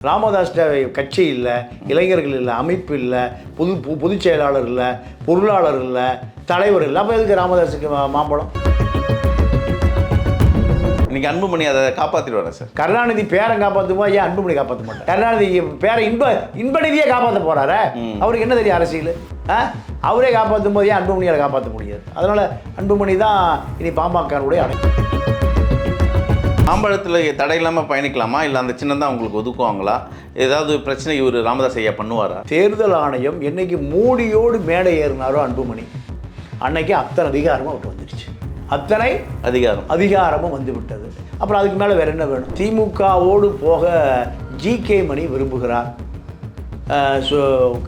ராமதாஸ் கட்சி இல்லை இளைஞர்கள் இல்லை அமைப்பு இல்லை பொது பொ- பொதுச் செயலாளர் இல்லை பொருளாளர் இல்லை தலைவர் இல்லை. அப்போ எதுக்கு ராமதாஸுக்கு மாம்பழம்? இன்னைக்கு அன்புமணி அதை காப்பாற்றிடுவாரா சார்? கருணாநிதி பேரை காப்பாற்றுமா ஏன் அன்புமணி காப்பாற்ற மாட்டார்? கருணாநிதி பேரை இன்ப இன்பநிதியே காப்பாற்ற போறாரே? அவருக்கு என்ன தெரியும் அரசியல்? அவரே காப்பாற்றும் போது ஏன் அன்புமணியால் காப்பாற்ற முடியாது? அதனால அன்புமணி தான் இனி பாமகனுடைய அடை மாம்பழத்தில் தடை இல்லாமல் பயணிக்கலாமா? இல்லை அந்த சின்னம் தான் உங்களுக்கு ஒதுக்குவாங்களா? ஏதாவது பிரச்சனை இவர் ராமதாஸ் ஐயா பண்ணுவாரா? தேர்தல் ஆணையம் என்னைக்கு மூடியோடு மேடை ஏறினாரோ அன்புமணி அன்னைக்கு அத்தனை அதிகாரமும் அவருக்கு வந்துடுச்சு. அத்தனை அதிகாரம். அதிகாரமும் வந்து விட்டது அப்புறம் அதுக்கு மேலே வேற என்ன வேணும்? திமுகவோடு போக ஜிகே மணி விரும்புகிறார்.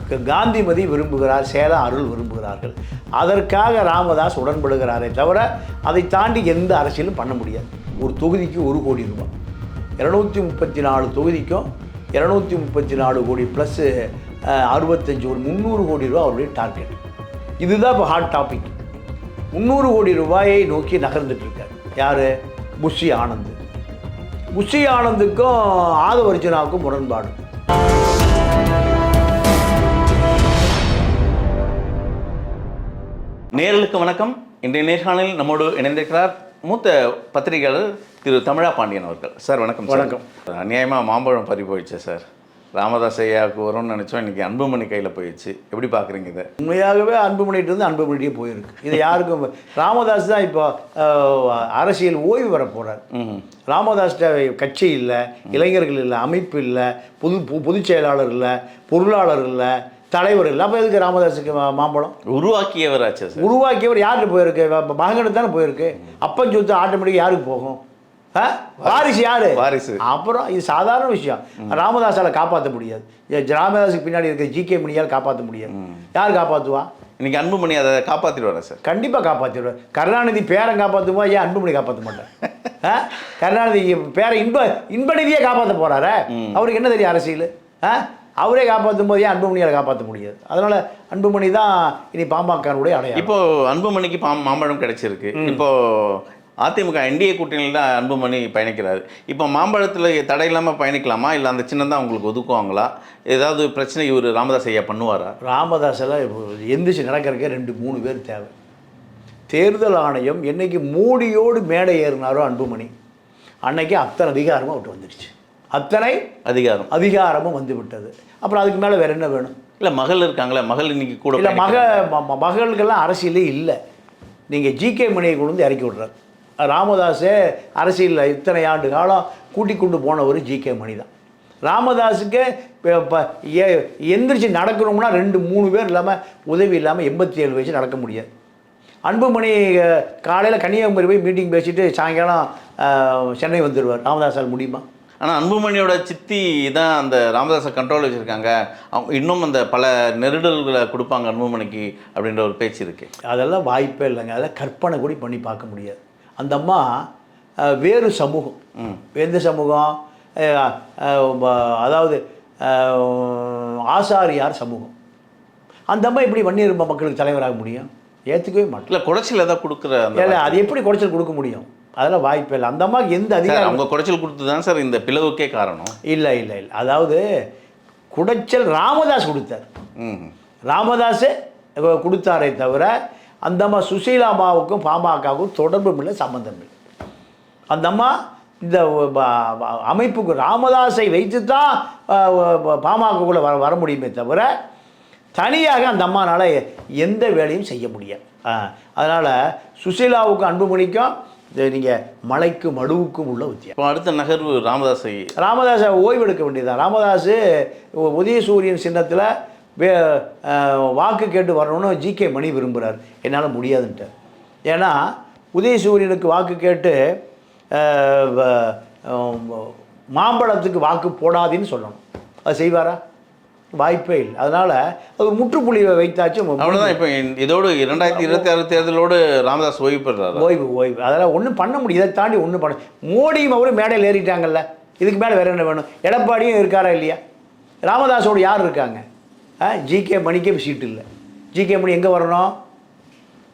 க- காந்திமதி விரும்புகிறார் சேலம் அருள் விரும்புகிறார்கள். அதற்காக ராமதாஸ் உடன்படுகிறாரே தவிர அதை தாண்டி எந்த அரசியலும் பண்ண முடியாது. ஒரு தொகுதிக்கு ஒரு கோடி ரூபாய். இரநூத்தி முப்பத்தி நாலு தொகுதிக்கும் இரநூத்தி முப்பத்தி நாலு கோடி ப்ளஸ்ஸு அறுபத்தஞ்சு ஒரு முந்நூறு கோடி ரூபாய் அவருடைய டார்கெட் இதுதான் இப்போ ஹாட் டாபிக் முந்நூறு கோடி ரூபாயை நோக்கி நகர்ந்துட்டுருக்கார் யார்? புஷி ஆனந்த். புஷி ஆனந்துக்கும் ஆதவர்ஜனாவுக்கும் முரண்பாடு நேர்களுக்கு வணக்கம். இன்றைய நேர்காணலில் நம்மோடு இணைந்திருக்கிறார் மூத்த பத்திரிகையாளர் திரு தமிழா பாண்டியன் அவர்கள். சார் வணக்கம். வணக்கம். அநியாயமாக மாம்பழம் பறி போயிடுச்சு சார். ராமதாஸ் ஐயாவுக்கு வரும்னு நினச்சோம். இன்னைக்கு அன்புமணி கையில் போயிடுச்சு. எப்படி பார்க்குறீங்க இதை? உண்மையாகவே அன்புமணிட்டு இருந்து அன்புமணியே போயிருக்கு. இது யாருக்கும் ராமதாஸ் தான் இப்போ அரசியல் ஓய்வு வர போகிறார் ம் ராமதாஸ் கட்சி இல்லை இளைஞர்கள் இல்லை அமைப்பு இல்லை பொது பொ- பொதுச் செயலாளர் இல்லை பொருளாளர் இல்லை தலைவர் இல்லை. அப்போ எதுக்கு ராமதாஸுக்கு மாம்பழம்? உருவாக்கியவராச்சா சார். உருவாக்கியவர் யாருக்கு போயிருக்கு? மகனுக்கு தானே போயிருக்கு. அப்பன் சொத்து ஆட்டோமேட்டிக் யாருக்கு போகும்? வாரிசு யாரு? வாரிசு. அப்புறம் இது சாதாரண விஷயம். ராமதாஸால காப்பாற்ற முடியாது. ராமதாஸுக்கு பின்னாடி இருக்க ஜிகே மணியால் காப்பாற்ற முடியாது. யார் காப்பாற்றுவா இன்னைக்கு அன்புமணி அதை காப்பாற்றிடுவாரா சார்? கண்டிப்பாக காப்பாற்றிடுவார் கருணாநிதி பேரை காப்பாற்றுமா ஏன் அன்புமணி காப்பாற்ற மாட்டார்? ஆ? கருணாநிதி பேரை இன்ப இன்பநிதியே காப்பாற்ற போறாரே. அவருக்கு என்ன தெரியும் அரசியல்? ஆ? அவரே காப்பாற்றும் போது ஏன் அன்புமணியால் காப்பாற்ற முடியாது? அதனால அன்புமணி தான் இனி பாமகனுடைய அடையாளம். இப்போ அன்புமணிக்கு பாம் மாம்பழம் கிடைச்சிருக்கு. இப்போ அதிமுக என்டிஏ கூட்டணியில் தான் அன்புமணி பயணிக்கிறாரு. இப்போ மாம்பழத்தில் தடை இல்லாமல் பயணிக்கலாமா? இல்லை அந்த சின்னம் தான் உங்களுக்கு ஒதுக்குவாங்களா? ஏதாவது பிரச்சனை இவர் ராமதாஸ் ஐயா பண்ணுவாரா? ராமதாஸ் எல்லாம் இப்போ எந்திரிச்சு நடக்கிறதுக்கே ரெண்டு மூணு பேர் தேவை. தேர்தல் ஆணையம் என்னைக்கு மூடியோடு மேடை ஏறினாரோ அன்புமணி அன்னைக்கு அத்தனை அதிகாரமும் அவர்கிட்ட வந்துடுச்சு. அத்தனை அதிகாரம். அதிகாரமும் வந்து விட்டது அப்புறம் அதுக்கு மேலே வேற என்ன வேணும்? இல்லை மகள் இருக்காங்களே மகள் இன்னைக்கு கூட இல்லை மக பயணிக்கிறாங்க. ம- ம- மகளுக்கெல்லாம் அரசியலே இல்லை. நீங்கள் ஜிகே மணியை கொண்டு வந்து இறக்கி விட்றாரு. ராமதாஸே அரசியலில் இத்தனை ஆண்டு காலம் கூட்டி கொண்டு போனவர் ஜிகே மணி தான். ராமதாஸுக்கு இப்ப- எந்திரிச்சு நடக்கணும்னா ரெண்டு மூணு பேர் இல்லாமல் உதவி இல்லாமல் எண்பத்தி ஏழு வயசு நடக்க முடியாது. அன்புமணி காலையில் கன்னியாகுமரி போய் மீட்டிங் பேசிட்டு சாயங்காலம் சென்னை வந்துடுவார் ராமதாஸால் முடியுமா? ஆனால் அன்புமணியோட சித்தி தான் அந்த ராமதாஸை கண்ட்ரோல் வச்சுருக்காங்க. அவங்க இன்னும் அந்த பல நெருடல்களை கொடுப்பாங்க அன்புமணிக்கு அப்படின்ற ஒரு பேச்சு இருக்கு. அதெல்லாம் வாய்ப்பே இல்லைங்க. அதெல்லாம் கற்பனை கூட பண்ணி பார்க்க முடியாது. அந்த அம்மா வேறு சமூகம். எந்த சமூகம் அதாவது ஆசாரியார் சமூகம். அந்த அம்மா எப்படி வன்னியர் மக்களுக்கு தலைவராக முடியும்? ஏற்றுக்கவே மாட்டேன் இல்லை குடைச்சல் ஏதாவது கொடுக்குற அந்த இல்லை அது எப்படி குறைச்சல் கொடுக்க முடியும்? அதெல்லாம் வாய்ப்பே இல்லை. அந்த அம்மாவுக்கு எந்த அதிகாரம்? அவங்க குடைச்சல் கொடுத்து தான் சார் இந்த பிளவுக்கே காரணம். இல்லை இல்லை இல்லை. அதாவது குடைச்சல் ராமதாஸ் கொடுத்தார். ராமதாஸே கொடுத்தாரே தவிர அந்த அம்மா சுசீலா அம்மாவுக்கும் பாமகவுக்கும் தொடர்பும் இல்லை சம்பந்தம் இல்லை. அந்த அம்மா இந்த அமைப்புக்கு ராமதாஸை வைத்து தான் பாமகக்குள்ளே வர வர முடியுமே தவிர தனியாக அந்த அம்மானால் எந்த வேலையும் செய்ய முடியாது அதனால் சுசீலாவுக்கும் அன்புமணிக்கும் நீங்கள் மலைக்கு மடுவுக்கும் உள்ள வித்தியாசம் இப்போ அடுத்த நகர்வு ராமதாஸை ராமதாஸை ஓய்வெடுக்க வேண்டியதுதான். ராமதாஸ் உதயசூரியன் சின்னத்தில் வே வாக்கு கேட்டு வரணும்னு ஜிகே மணி விரும்புகிறார் என்னால் முடியாதுன்ட்டு. ஏன்னா உதயசூரியனுக்கு வாக்கு கேட்டு மாம்பழத்துக்கு வாக்கு போடாதீன்னு சொல்லணும். அது செய்வாரா? வாய்ப்பே இல்லை. அதனால் அது ஒரு முற்றுப்புள்ளி வைத்தாச்சு அவ்வளோதான் இப்போ இதோடு இரண்டாயிரத்தி இருபத்தி ஆறு தேர்தலோடு ராமதாஸ் ஓய்வு பெறாரு ஓய்வு ஓய்வு. அதெல்லாம் ஒன்றும் பண்ண முடியும் இதை தாண்டி ஒன்றும் பண்ண மோடியும் அவரும் மேடையில் ஏறிட்டாங்கல்ல. இதுக்கு மேலே வேற என்ன வேணும்? எடப்பாடியும் இருக்காரா இல்லையா? ராமதாஸோடு யார் இருக்காங்க? ஜிகே மணிக்கே சீட்டு இல்லை. ஜிகே மணி எங்கே வரணும்?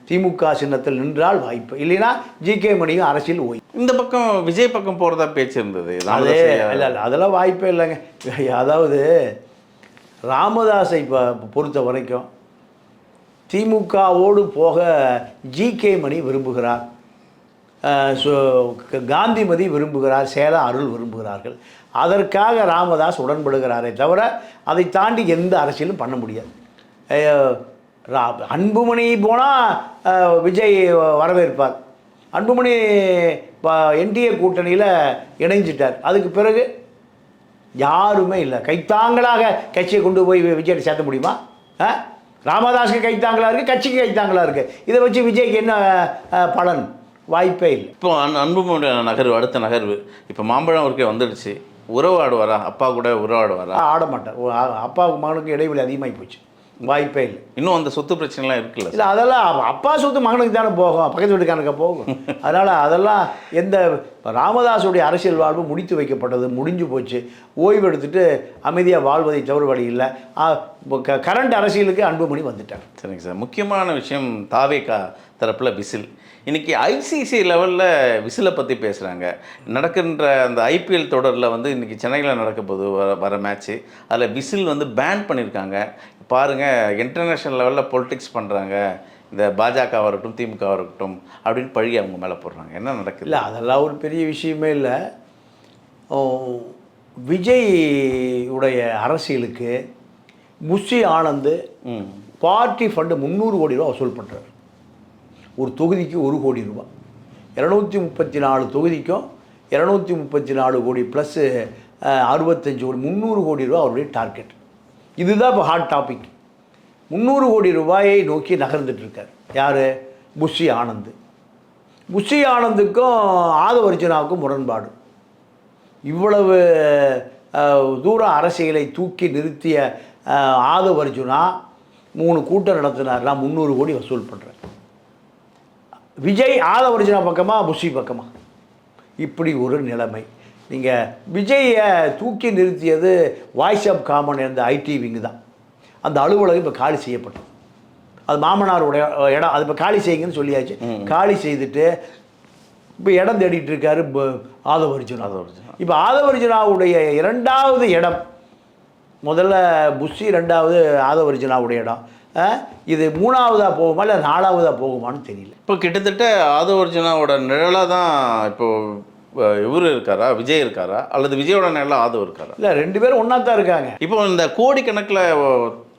திமுக சின்னத்தில் நின்றால் வாய்ப்பு. இல்லைன்னா ஜிகே மணியும் அரசியல் ஓய்வு. இந்த பக்கம் விஜய் பக்கம் போகிறதா பேச்சு இருந்தது. அது. இல்லை இல்லை. அதெல்லாம் வாய்ப்பே இல்லைங்க. அதாவது ராமதாஸை இப்போ பொறுத்த வரைக்கும் திமுகவோடு போக ஜிகே மணி விரும்புகிறார். சு- க- காந்திமதி விரும்புகிறார் சேலம் அருள் விரும்புகிறார்கள். அதற்காக ராமதாஸ் உடன்படுகிறாரே தவிர அதை தாண்டி எந்த அரசியலும் பண்ண முடியாது. ரா- அன்புமணி போனால் விஜய் வரவேற்பார். அன்புமணி என்டிஏ கூட்டணியில் இணைஞ்சிட்டார். அதுக்கு பிறகு யாருமே இல்லை. கைத்தாங்களாக கட்சியை கொண்டு போய் விஜய் சேர்த்த முடியுமா? ஆ? ராமதாஸுக்கு கைத்தாங்களா இருக்குது கட்சிக்கு கைத்தாங்களா இருக்குது இதை வச்சு விஜய்க்கு என்ன பலன்? வாய்ப்பே இல்லை. இப்போ அன் அன்புமணி நகர்வு அடுத்த நகர்வு. இப்போ மாம்பழம் அவருக்கே வந்துடுச்சு. உறவாடுவாரா அப்பா கூட உறவாடுவாரா ஆட மாட்டார் அ- அப்பாவுக்கு மகனுக்கு இடைவெளி அதிகமாகி போச்சு. வாய்ப்பே இல்லை. இன்னும் அந்த சொத்து பிரச்சனைலாம் இருக்குல்ல இல்லை அதெல்லாம் அப்ப சொத்து மகனுக்கு தானே போகும். பக்கத்து வீட்டுக்காரனுக்கு போகும். அதனால் அதெல்லாம் எந்த ராமதாஸுடைய அரசியல் வாழ்வு முடித்து வைக்கப்பட்டது முடிஞ்சு போச்சு. ஓய்வு எடுத்துட்டு அமைதியாக வாழ்வதை தவறு வழி இல்லை. கரண்ட் அரசியலுக்கு அன்புமணி வந்துட்டார். சரிங்க சார். முக்கியமான விஷயம் தாவேக்கா தரப்பில் விசில். இன்றைக்கி ஐசிசி லெவலில் விசிலை பற்றி பேசுகிறாங்க நடக்கின்ற அந்த ஐபிஎல் தொடரில் வந்து இன்னைக்கு சென்னையில் நடக்க போகுது வர வர மேட்ச்சு அதில் விசில் வந்து பேன் பண்ணியிருக்காங்க பாருங்கள் இன்டர்நேஷ்னல் லெவலில் பொலிட்டிக்ஸ் பண்ணுறாங்க இந்த பாஜகவாக இருக்கட்டும் திமுகவாக இருக்கட்டும் அப்படின்னு பழி அவங்க மேலே போடுறாங்க. என்ன நடக்குது? இல்லை அதெல்லாம் ஒரு பெரிய விஷயமே இல்லை. விஜய் உடைய அரசியலுக்கு முஷி ஆனந்த் பார்ட்டி ஃபண்டு முந்நூறு கோடி ரூபா வசூல் பண்ணுறாரு ஒரு தொகுதிக்கு ஒரு கோடி ரூபா. இரநூத்தி முப்பத்தி நாலு தொகுதிக்கும் இரநூத்தி முப்பத்தி நாலு கோடி ப்ளஸ்ஸு அறுபத்தஞ்சு கோடி முந்நூறு கோடி ரூபா அவருடைய டார்கெட். இதுதான் இப்போ ஹாட் டாபிக் முந்நூறு கோடி ரூபாயை நோக்கி நகர்ந்துட்டுருக்கார். யார்? புஷி ஆனந்த். புஷி ஆனந்துக்கும் ஆதவர்ஜனாவுக்கும் முரண்பாடு. இவ்வளவு தூர அரசியலை தூக்கி நிறுத்திய ஆதவர்ஜுனா மூணு கூட்டம் நடத்தினார் நான் முந்நூறு கோடி வசூல் பண்ணுறேன் விஜய் ஆதவர்ஜுனா பக்கமாக புஷி பக்கமாக இப்படி ஒரு நிலைமை. நீங்கள் விஜயை தூக்கி நிறுத்தியது வாய்ஸ் ஆஃப் காமன் இருந்த ஐடி விங்கு தான். அந்த அலுவலகம் இப்போ காலி செய்யப்பட்டது. அது மாமனாருடைய இடம். அது இப்போ காலி செய்யுங்கன்னு சொல்லியாச்சு. காலி செய்துட்டு இப்போ இடம் தேடிட்டு இருக்காரு ஆதவர்ஜுனா. ஆதவர்ஜுனா. இப்போ ஆதவர்ஜுனாவுடைய இரண்டாவது இடம் முதல்ல புஷி ரெண்டாவது ஆதவர்ஜுனாவுடைய இடம். இது மூணாவதாக போகுமா இல்லை நாலாவதாக போகுமான்னு தெரியல. இப்போ கிட்டத்தட்ட ஆதவர்ஜுனாவோட நிழலாக தான் இப்போ இவர் இருக்காரா? விஜய் இருக்காரா? அல்லது விஜயோட நிழலாக ஆதவ் இருக்காரா? இல்லை ரெண்டு பேரும் ஒன்றா தான் இருக்காங்க. இப்போ இந்த கோடிக்கணக்கில்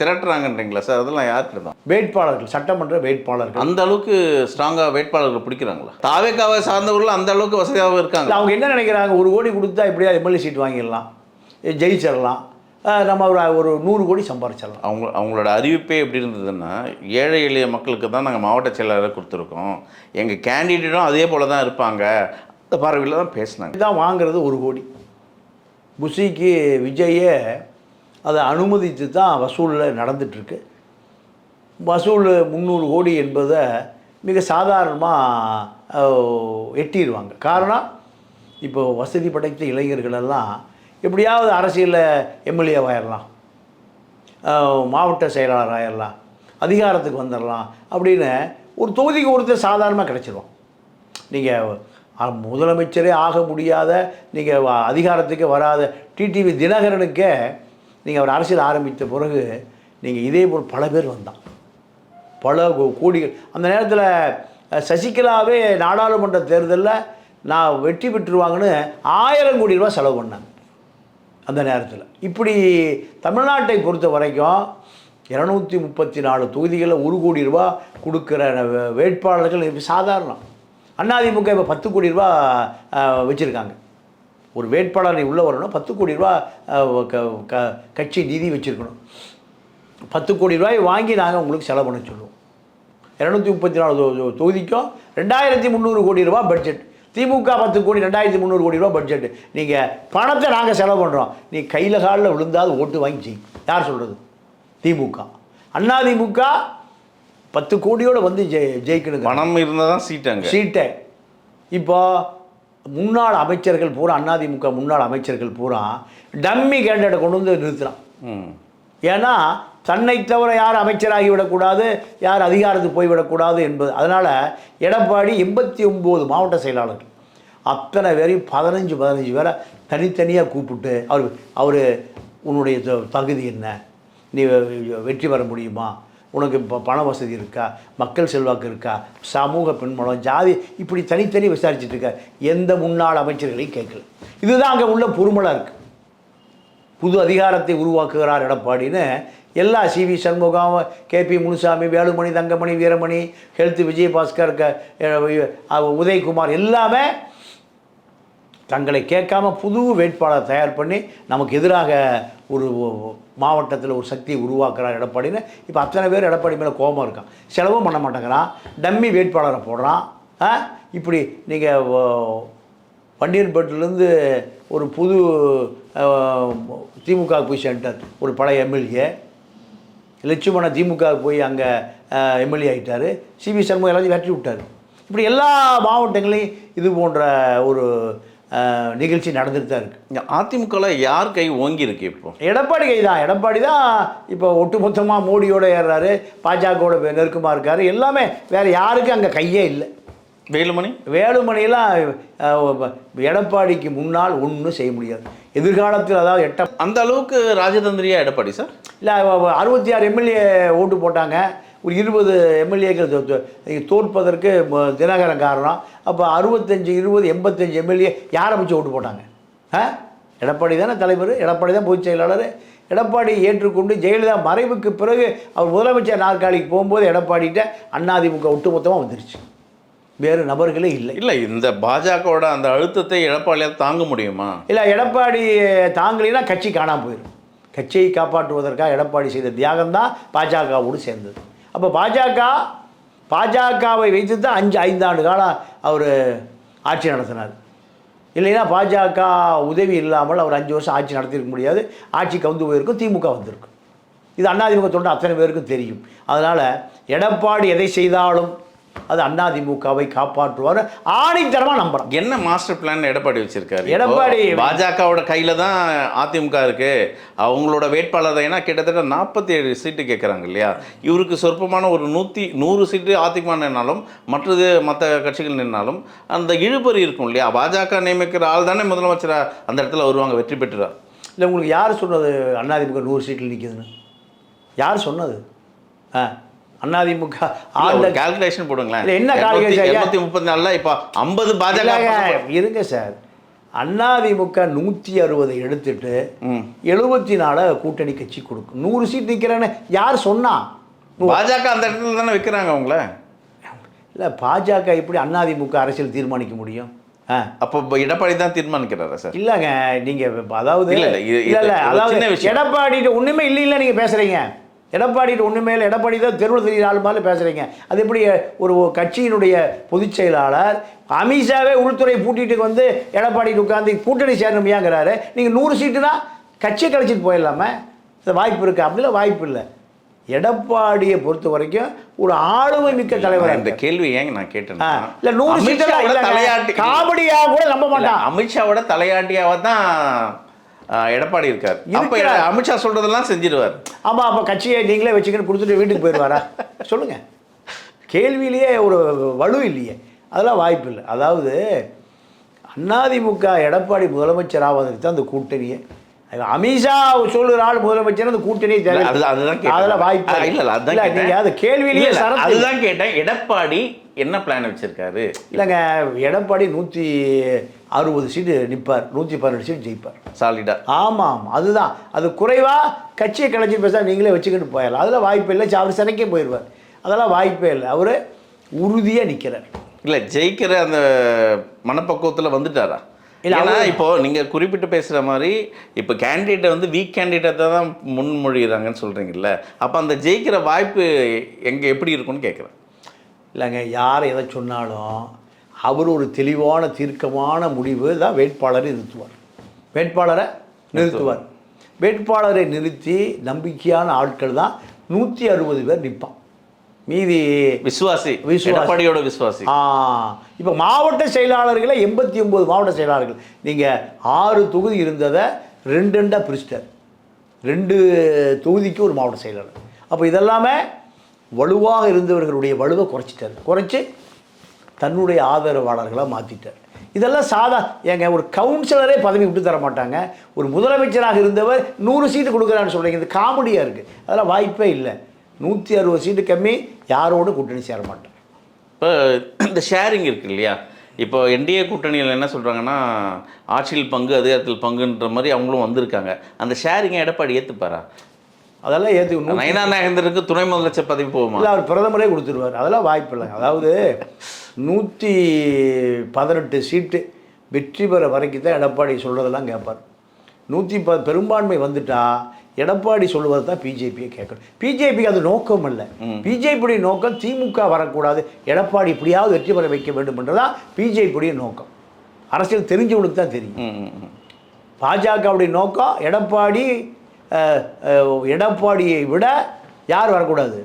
திரட்டுறாங்கன்றீங்களா சார்? அதெல்லாம் யாருக்கு தான் வேட்பாளர்கள் சட்டமன்ற வேட்பாளர்கள். அந்த அளவுக்கு ஸ்ட்ராங்காக வேட்பாளர்கள் பிடிக்கிறாங்களா? தாவேக்காவை சார்ந்தவர்கள் அந்த அளவுக்கு வசதியாக இருக்காங்க அவங்க என்ன நினைக்கிறாங்க? ஒரு கோடி கொடுத்தா இப்படியா எம்எல்ஏ சீட் வாங்கிடலாம்? ஜெயிச்சிடலாம். நம்ம ஒரு ஒரு நூறு கோடி சம்பாரிச்சிடலாம். அவங்க அவங்களோட அறிவிப்பே எப்படி இருந்ததுன்னா ஏழை எளிய மக்களுக்கு தான் நாங்கள் மாவட்ட செயலாளரை கொடுத்துருக்கோம். எங்கள் கேண்டிடேட்டும் அதே போல தான் இருப்பாங்க. அந்த பார்வையில் தான் பேசினாங்க. இதுதான் வாங்குறது ஒரு கோடி. புஷிக்கு விஜயை அதை அனுமதித்து தான் வசூலில் நடந்துட்டுருக்கு. வசூல் முந்நூறு கோடி என்பதை மிக சாதாரணமாக எட்டிடுவாங்க காரணம் இப்போ வசதி படைத்த இளைஞர்களெல்லாம் எப்படியாவது அரசியலில் எம்எல்ஏ ஆயிடலாம் மாவட்ட செயலாளர் ஆயிடலாம் அதிகாரத்துக்கு வந்துடலாம் அப்படின்னு ஒரு தொகுதிக்கு ஒருத்தர் சாதாரணமாக கிடச்சிருவோம் நீங்கள் முதலமைச்சரே ஆக முடியாத நீங்கள் அதிகாரத்துக்கு வராத டிடிவி தினகரனுக்கே நீங்கள் அவர் அரசியல் ஆரம்பித்த பிறகு நீங்கள் இதே போல் பல பேர் வந்தான். பல கோடிகள். அந்த நேரத்தில் சசிகலாவே நாடாளுமன்ற தேர்தலில் நான் வெற்றி பெற்றுருவாங்கன்னு ஆயிரம் கோடி ரூபா செலவு பண்ணாங்க. அந்த நேரத்தில். இப்படி தமிழ்நாட்டை பொறுத்த வரைக்கும் இரநூத்தி முப்பத்தி நாலு தொகுதிகளில் ஒரு கோடி ரூபா கொடுக்குற வே- வேட்பாளர்கள் இது சாதாரணம். அதிமுக இப்போ பத்து கோடி ரூபா வச்சுருக்காங்க. ஒரு வேட்பாளரை உள்ளே வரணும் பத்து கோடி ரூபா க- க- கட்சி நிதி வச்சுருக்கணும். பத்து கோடி ரூபாய் வாங்கி நாங்கள் உங்களுக்கு செலவு பண்ண சொல்லுவோம். இரநூத்தி முப்பத்தி நாலு தொகுதிக்கும் ரெண்டாயிரத்தி முந்நூறு கோடி ரூபா பட்ஜெட். திமுக பத்து கோடி ரெண்டாயிரத்தி முந்நூறு கோடி ரூபா பட்ஜெட். நீங்கள் பணத்தை நாங்கள் செலவு பண்ணுறோம் நீ கையில் காலில் விழுந்தாது ஓட்டு வாங்கி யார் சொல்கிறது திமுக. அண்ணா திமுக பத்து கோடியோடு வந்து ஜெய் ஜெயிக்கணுங்க. பணம் இருந்தால் தான் சீட் அங்கே. சீட்டை. இப்போ முன்னாள் அமைச்சர்கள் பூரா அதிமுக முன்னாள் அமைச்சர்கள் பூரா டம்மி கேண்டடை கொண்டு வந்து நிறுத்துறான். ம். ஏன்னா தன்னை தவிர யார் அமைச்சராகி விடக்கூடாது யார் அதிகாரத்துக்கு போய்விடக்கூடாது என்பது அதனால் எடப்பாடி எண்பத்தி ஒம்பது மாவட்ட செயலாளர்கள் அத்தனை பேரையும் பதினஞ்சு பதினஞ்சு பேரை தனித்தனியாக கூப்பிட்டு அவர் அவர் உன்னுடைய தகுதி என்ன? நீ வெற்றி பெற முடியுமா? உனக்கு இப்போ பண வசதி இருக்கா? மக்கள் செல்வாக்கு இருக்கா? சமூக பின்பலம் ஜாதி இப்படி தனித்தனி விசாரிச்சுட்டு இருக்க. எந்த முன்னாள் அமைச்சர்களையும் கேட்கல. இதுதான் அங்கே உள்ள பொறுமலாக இருக்குது புது அதிகாரத்தை உருவாக்குகிறார் எடப்பாடின்னு எல்லா C V Shanmugam K P Munusamy Velumani Thangamani Veeramani health Vijayabaskar Udhayakumar எல்லாமே தங்களை கேட்காம புது வேட்பாளர் தயார் பண்ணி நமக்கு எதிராக ஒரு மாவட்டத்தில் ஒரு சக்தியை உருவாக்குறார் எடப்பாடின்னு இப்போ அத்தனை பேர் எடப்பாடி மேலே கோபம் இருக்கான். செலவும் பண்ண மாட்டேங்கிறான். டம்மி வேட்பாளரை போடுறான். ஆ? இப்படி நீங்கள் வண்டியன்பேட்டிலேருந்து ஒரு புது திமுக போய் சென்டர் ஒரு பழைய எம்எல்ஏ. லட்சுமண திமுக போய் அங்கே எம்எல்ஏ ஆகிட்டார் சிவி சண்முகம் எல்லாத்தையும் வெற்றி விட்டார். இப்படி எல்லா மாவட்டங்களையும் இது போன்ற ஒரு நிகழ்ச்சி நடந்துட்டு தான் இருக்குது இங்க அதிமுகவில் யார் கை ஓங்கி இருக்கு இப்போ? எடப்பாடி கை தான். எடப்பாடி தான் இப்போ ஒட்டுமொத்தமாக மோடியோட ஏறுறாரு பாஜகவோட நெருக்கமாக இருக்காரு. எல்லாமே வேறு யாருக்கும் அங்கே கையே இல்லை. வேலுமணி? வேலுமணியெல்லாம் எடப்பாடிக்கு முன்னால் ஒன்றும் செய்ய முடியாது. எதிர்காலத்தில் அதாவது எட்ட அந்த அளவுக்கு ராஜதந்திரியா எடப்பாடி சார்? இல்லை அறுபத்தி ஆறு எம்எல்ஏ ஓட்டு போட்டாங்க. ஒரு இருபது எம்எல்ஏக்கள் தோற்பதற்கு தினகரன் காரணம். அப்போ அறுபத்தஞ்சு இருபது எண்பத்தஞ்சு எம்எல்ஏ யாரை வச்சு ஓட்டு போட்டாங்க? ஆ? எடப்பாடி தானே தலைவர்? எடப்பாடி தான் பொதுச் செயலாளர். எடப்பாடி ஏற்றுக்கொண்டு ஜெயலலிதா மறைவுக்கு பிறகு அவர் முதலமைச்சர் நாற்காலிக்கு போகும்போது எடப்பாடிகிட்ட அண்ணாதிமுக ஒட்டுமொத்தமாக வந்துருச்சு. வேறு நபர்களே இல்லை. இல்லை இந்த பாஜகவோட அந்த அழுத்தத்தை எடப்பாடியால் தாங்க முடியுமா? இல்லை எடப்பாடி தாங்கலைன்னா கட்சி காணாமல் போயிடும் கட்சியை காப்பாற்றுவதற்காக எடப்பாடி செய்த தியாகம் தான் பாஜகவோடு சேர்ந்தது. அப்போ பாஜக பாஜகவை வைத்து தான் அஞ்சு ஐந்தாண்டு காலம் அவர் ஆட்சி நடத்தினார். இல்லைன்னா பாஜக உதவி இல்லாமல் அவர் அஞ்சு வருஷம் ஆட்சி நடத்தியிருக்க முடியாது. ஆட்சி கவுந்து போயிருக்கும் திமுக வந்திருக்கும். இது அண்ணாதிமுக தொண்டு அத்தனை பேருக்கும் தெரியும். அதனால் எடப்பாடி எதை செய்தாலும் அது அண்ணாதிமுகவை காப்பாற்றுவார். ஆணித்தரமாக நம்புகிறோம் என்ன மாஸ்டர் பிளான் எடப்பாடி வச்சிருக்காரு? எடப்பாடி- பாஜகவோட கையில தான் அதிமுக இருக்கு. அவங்களோட வேட்பாளர் ஏன்னா கிட்டத்தட்ட நாற்பத்தி ஏழு சீட்டு கேட்குறாங்க இல்லையா? இவருக்கு சொற்பமான ஒரு நூற்றி நூறு சீட்டு அதிமுக நின்னாலும் மற்றது மற்ற கட்சிகள் நின்னாலும் அந்த இழுபறி இருக்கும் இல்லையா? பாஜக நியமிக்கிற ஆள் தானே முதலமைச்சரா அந்த இடத்துல வருவாங்க வெற்றி பெற்றுறார் இல்லை உங்களுக்கு யார் சொன்னது அண்ணாதிமுக நூறு சீட்டில் நிற்கிதுன்னு யார் சொன்னது? ஆ? அண்ணாதிமுக ஆண்ட கால்குலேஷன் போடுங்களேன். இல்ல, என்ன calculation? இருநூத்தி முப்பத்தி நாலுல இப்போ ஐம்பது பாஜக இருங்க சார். அண்ணாதிமுக நூற்றி அறுபதை எடுத்துட்டு. எழுபத்தி நாலு கூட்டணி கட்சி கொடுக்கும் நூறு சீட் நிற்கிறேன்னு யார் சொன்னா? பாஜக அந்த இடத்துல தானே வைக்கிறாங்க அவங்கள இல்லை பாஜக எப்படி அண்ணாதிமுக அரசியல் தீர்மானிக்க முடியும்? அப்போ எடப்பாடி தான் தீர்மானிக்கிறாரா சார்? இல்லைங்க நீங்கள் அதாவது இல்ல, இல்ல, அதாவது. எடப்பாடிட்டு ஒன்றுமே இல்லை இல்லை நீங்கள் பேசுகிறீங்க எடப்பாடிட்டு ஒன்றுமே இல்லை எடப்பாடி தான் தெருவில் தெரியுற ஆள் மாதிரி பேசுகிறீங்க அது எப்படி ஒரு கட்சியினுடைய பொதுச் செயலாளர் அமித்ஷாவே உள்துறை பூட்டிட்டு வந்து எடப்பாடிட்டு உட்காந்து கூட்டணி சேரணுமையாங்கிறாரு. நீங்கள் நூறு சீட்டுனா கட்சியை கழிச்சிட்டு போயிடலாமே. இது வாய்ப்பு இருக்குது அப்படிலாம் வாய்ப்பு இல்லை. எடப்பாடியை பொறுத்த வரைக்கும் ஒரு ஆளுமை மிக்க தலைவர் இந்த கேள்வி ஏங்க நான் கேட்டேன் இல்லை நூறு சீட்டு தலையாட்டி காமெடியாக கூட நம்ப மாட்டான். அமித்ஷாவோட தலையாட்டியாவ தான் எடப்பாடி இருக்கார். அப்ப. அமித்ஷா சொல்றதெல்லாம் செஞ்சிருவார் ஆமாம் அப்போ கட்சியை நீங்களே வச்சுக்கின்னு கொடுத்துட்டு வீட்டுக்கு போயிடுவாரா? சொல்லுங்கள் கேள்வியிலேயே ஒரு வலு இல்லையே. அதெல்லாம் வாய்ப்பு இல்லை. அதாவது அதிமுக எடப்பாடி முதலமைச்சர் ஆவதற்கு தான் அந்த கூட்டணியே. அமித்ஷா சொல்லுற ஆள் முதலமைச்சர் அந்த கேட்டேன். அதெல்லாம் வாய்ப்பு இல்ல. இல்ல. நீங்கள் அது கேள்வியிலேயே அதுதான் கேட்டேன். எடப்பாடி என்ன பிளான் வச்சிருக்காரு? இல்லைங்க எடப்பாடி நூற்றி அறுபது சீட்டு நிற்பார் நூற்றி பன்னெண்டு சீட் ஜெயிப்பார். சாலிடா ஆமாம் அதுதான். அது குறைவாக கட்சியை கலைச்சி பேச நீங்களே வச்சுக்கிட்டு போயிடலாம். அதில் வாய்ப்பு இல்லை. அவர் சினைக்கே போயிடுவார். அதெல்லாம் வாய்ப்பே இல்லை. அவர் உறுதியாக நிற்கிறார் இல்ல ஜெயிக்கிற அந்த மனப்பக்குவத்துல வந்துட்டாரா? இல்ல, ஏன்னா இப்போ நீங்க குறிப்பிட்டு பேசுற மாதிரி இப்போ கேண்டிடேட்டை வந்து வீக் கேண்டிடேட்டை தான் முன்மொழிகிறாங்கன்னு சொல்றீங்கல்ல அப்ப அந்த ஜெயிக்கிற வாய்ப்பு எங்க எப்படி இருக்கும்னு கேட்குறேன் இல்லைங்க யார் எதை சொன்னாலும் அவர் ஒரு தெளிவான தீர்க்கமான முடிவு தான் வேட்பாளரை நிறுத்துவார். வேட்பாளரை நிறுத்துவார். வேட்பாளரை நிறுத்தி நம்பிக்கையான ஆட்கள் தான் நூற்றி அறுபது பேர் நிற்பான் மீதி விசுவாசி விசுவாசி. எடப்பாடியோட விசுவாசி. ஆ இப்போ மாவட்ட செயலாளர்களை எண்பத்தி ஒம்பது மாவட்ட செயலாளர்கள். நீங்கள் ஆறு தொகுதி இருந்ததை ரெண்டு ரெண்டாக பிரிச்சிட்டார். ரெண்டு தொகுதிக்கு ஒரு மாவட்ட செயலாளர். அப்போ இதெல்லாமே வலுவாக இருந்தவர்களுடைய வலுவை குறைச்சிட்டார். குறைச்சி தன்னுடைய ஆதரவாளர்களாக மாற்றிட்டார் இதெல்லாம் சாதா ஏங்க ஒரு கவுன்சிலரே பதவி விட்டு தர மாட்டாங்க. ஒரு முதலமைச்சராக இருந்தவர் நூறு சீட்டு கொடுக்குறான்னு சொல்கிறீங்க இது காமெடியாக இருக்குது அதெல்லாம் வாய்ப்பே இல்லை. நூற்றி அறுபது சீட்டு கம்மி யாரோடும் கூட்டணி சேர மாட்டேன் இப்போ இந்த ஷேரிங் இருக்கு இல்லையா? இப்போ என்டிஏ கூட்டணியில் என்ன சொல்கிறாங்கன்னா ஆட்சியில் பங்கு அதிகாரத்தில் பங்குன்ற மாதிரி அவங்களும் வந்திருக்காங்க. அந்த ஷேரிங்கை எடப்பாடி ஏற்றுப்பாரா அதெல்லாம் ஏற்றுக்கணும் நயனா நாகேந்தருக்கு துணை முதலமைச்சர் பதவி போகுமா? இல்லை அவர் பிரதமரே கொடுத்துருவார். அதெல்லாம் வாய்ப்பு இல்லை. அதாவது நூற்றி பதினெட்டு சீட்டு வெற்றி பெற வரைக்கும் தான் எடப்பாடி சொல்கிறதெல்லாம் கேட்பார் நூற்றி ப பெரும்பான்மை வந்துட்டா எடப்பாடி சொல்லுவது தான் பிஜேபியை கேட்கணும். பிஜேபிக்கு அது நோக்கம் இல்லை பிஜேபியுடைய நோக்கம் திமுக வரக்கூடாது. எடப்பாடி இப்படியாவது வெற்றி பெற வைக்க வேண்டும் என்றதான் பிஜேபியுடைய நோக்கம். அரசியல் தெரிஞ்சவனுக்கு தான் தெரியும். பாஜகவுடைய நோக்கம் எடப்பாடி எடப்பாடியை விட யார் வரக்கூடாது?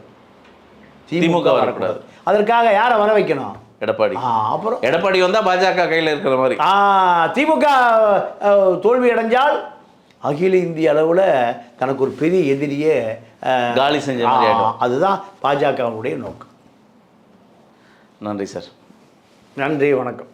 திமுக வரக்கூடாது. அதற்காக யாரை வர வைக்கணும்? எடப்பாடி. அப்புறம்? எடப்பாடி வந்தா பாஜக கையில் இருக்கிற மாதிரி. திமுக தோல்வி அடைஞ்சால் அகில இந்திய அளவில் தனக்கு ஒரு பெரிய எதிரியே காலி செஞ்ச மாதிரி ஆ, ஆயிடும். அதுதான் பாஜகவுடைய நோக்கம். நன்றி சார். நன்றி வணக்கம்.